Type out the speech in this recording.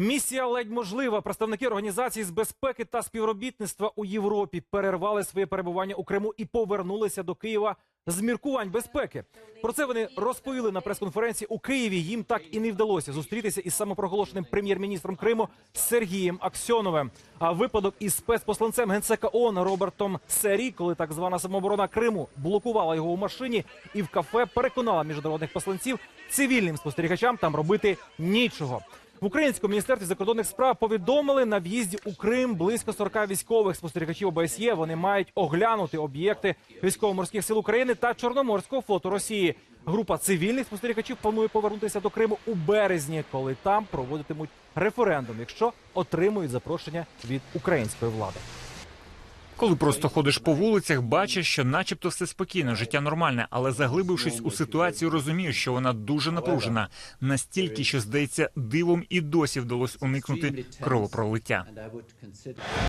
Місія ледь можлива. Представники організації з безпеки та співробітництва у Європі перервали своє перебування у Криму і повернулися до Києва з міркувань безпеки. Про це вони розповіли на прес-конференції у Києві. Їм так і не вдалося зустрітися із самопроголошеним прем'єр-міністром Криму Сергієм Аксьоновим. А випадок із спецпосланцем генсека ООН Робертом Сері, коли так звана самооборона Криму блокувала його у машині і в кафе, переконала міжнародних посланців цивільним спостерігачам там робити нічого. В українському міністерстві закордонних справ повідомили на в'їзді у Крим близько 40 військових спостерігачів ОБСЄ. Вони мають оглянути об'єкти військово-морських сил України та Чорноморського флоту Росії. Група цивільних спостерігачів планує повернутися до Криму у березні, коли там проводитимуть референдум, якщо отримують запрошення від української влади. Коли просто ходиш по вулицях, бачиш, що начебто все спокійно, життя нормальне, але заглибившись у ситуацію, розумієш, що вона дуже напружена, настільки, що здається, дивом і досі вдалося уникнути кровопролиття.